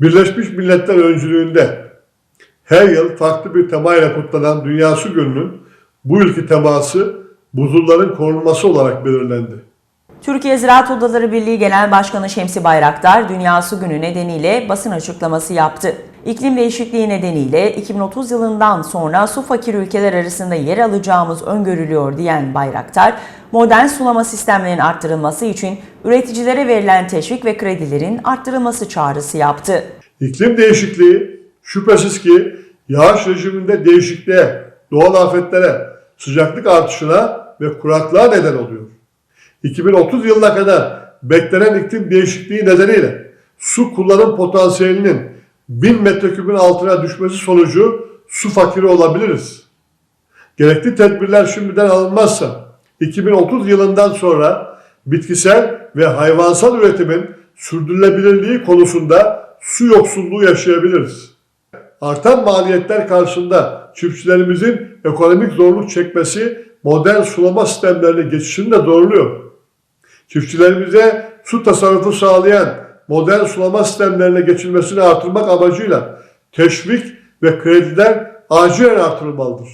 Birleşmiş Milletler öncülüğünde her yıl farklı bir temayla kutlanan Dünya Su Günü'nün bu yılki teması buzulların korunması olarak belirlendi. Türkiye Ziraat Odaları Birliği Genel Başkanı Şemsi Bayraktar, Dünya Su Günü nedeniyle basın açıklaması yaptı. İklim değişikliği nedeniyle 2030 yılından sonra su fakir ülkeler arasında yer alacağımız öngörülüyor diyen Bayraktar, modern sulama sistemlerinin arttırılması için üreticilere verilen teşvik ve kredilerin arttırılması çağrısı yaptı. İklim değişikliği şüphesiz ki yağış rejiminde değişikliğe, doğal afetlere, sıcaklık artışına ve kuraklığa neden oluyor. 2030 yılına kadar beklenen iklim değişikliği nedeniyle su kullanım potansiyelinin 1000 metreküpün altına düşmesi sonucu su fakiri olabiliriz. Gerekli tedbirler şimdiden alınmazsa 2030 yılından sonra bitkisel ve hayvansal üretimin sürdürülebilirliği konusunda su yoksulluğu yaşayabiliriz. Artan maliyetler karşısında çiftçilerimizin ekonomik zorluk çekmesi modern sulama sistemlerine geçişini de doğruluyor. Çiftçilerimize su tasarrufu sağlayan modern sulama sistemlerine geçilmesini artırmak amacıyla teşvik ve krediler acilen artırılmalıdır.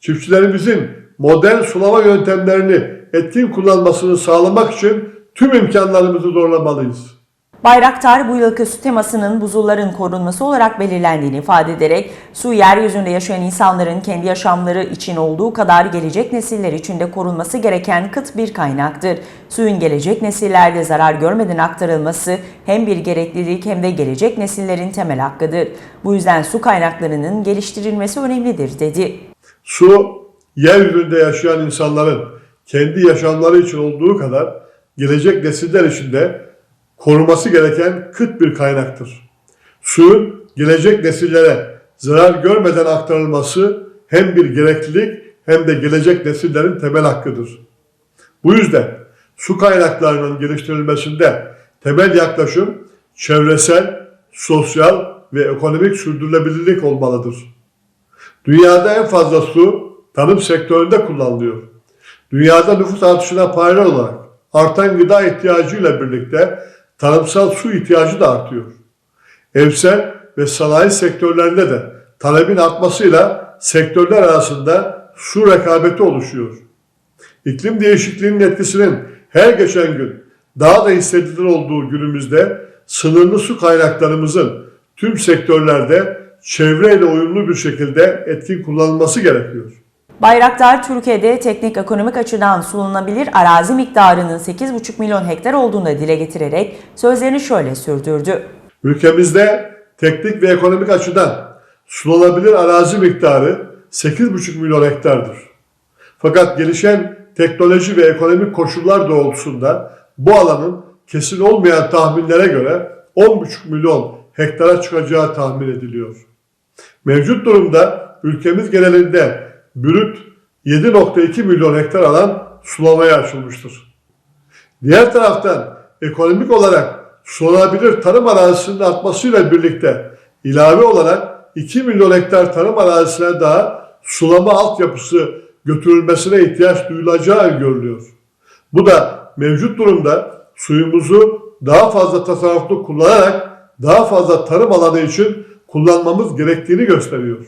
Çiftçilerimizin modern sulama yöntemlerini etkin kullanmasını sağlamak için tüm imkanlarımızı zorlamalıyız. Bayraktar bu yılki su temasının buzulların korunması olarak belirlendiğini ifade ederek su yeryüzünde yaşayan insanların kendi yaşamları için olduğu kadar gelecek nesiller için de korunması gereken kıt bir kaynaktır. Suyun gelecek nesillerde zarar görmeden aktarılması hem bir gereklilik hem de gelecek nesillerin temel hakkıdır. Bu yüzden su kaynaklarının geliştirilmesi önemlidir dedi. Su, yeryüzünde yaşayan insanların kendi yaşamları için olduğu kadar gelecek nesiller için de koruması gereken kıt bir kaynaktır. Suyun gelecek nesillere zarar görmeden aktarılması hem bir gereklilik hem de gelecek nesillerin temel hakkıdır. Bu yüzden su kaynaklarının geliştirilmesinde temel yaklaşım çevresel, sosyal ve ekonomik sürdürülebilirlik olmalıdır. Dünyada en fazla su tarım sektöründe kullanılıyor. Dünyada nüfus artışına paralel olarak artan gıda ihtiyacıyla birlikte tarımsal su ihtiyacı da artıyor. Evsel ve sanayi sektörlerinde de talebin artmasıyla sektörler arasında su rekabeti oluşuyor. İklim değişikliğinin etkisinin her geçen gün daha da hissedilir olduğu günümüzde sınırlı su kaynaklarımızın tüm sektörlerde çevreyle uyumlu bir şekilde etkin kullanılması gerekiyor. Bayraktar, Türkiye'de teknik ekonomik açıdan sulanabilir arazi miktarının 8,5 milyon hektar olduğunu dile getirerek sözlerini şöyle sürdürdü. Ülkemizde teknik ve ekonomik açıdan sulanabilir arazi miktarı 8,5 milyon hektardır. Fakat gelişen teknoloji ve ekonomik koşullar doğrultusunda bu alanın kesin olmayan tahminlere göre 10,5 milyon hektara çıkacağı tahmin ediliyor. Mevcut durumda ülkemiz genelinde brüt 7.2 milyon hektar alan sulamaya açılmıştır. Diğer taraftan ekonomik olarak sulanabilir tarım arazisinin artmasıyla birlikte ilave olarak 2 milyon hektar tarım arazisine daha sulama altyapısı götürülmesine ihtiyaç duyulacağı görülüyor. Bu da mevcut durumda suyumuzu daha fazla tasarruflu kullanarak daha fazla tarım alanı için kullanmamız gerektiğini gösteriyor.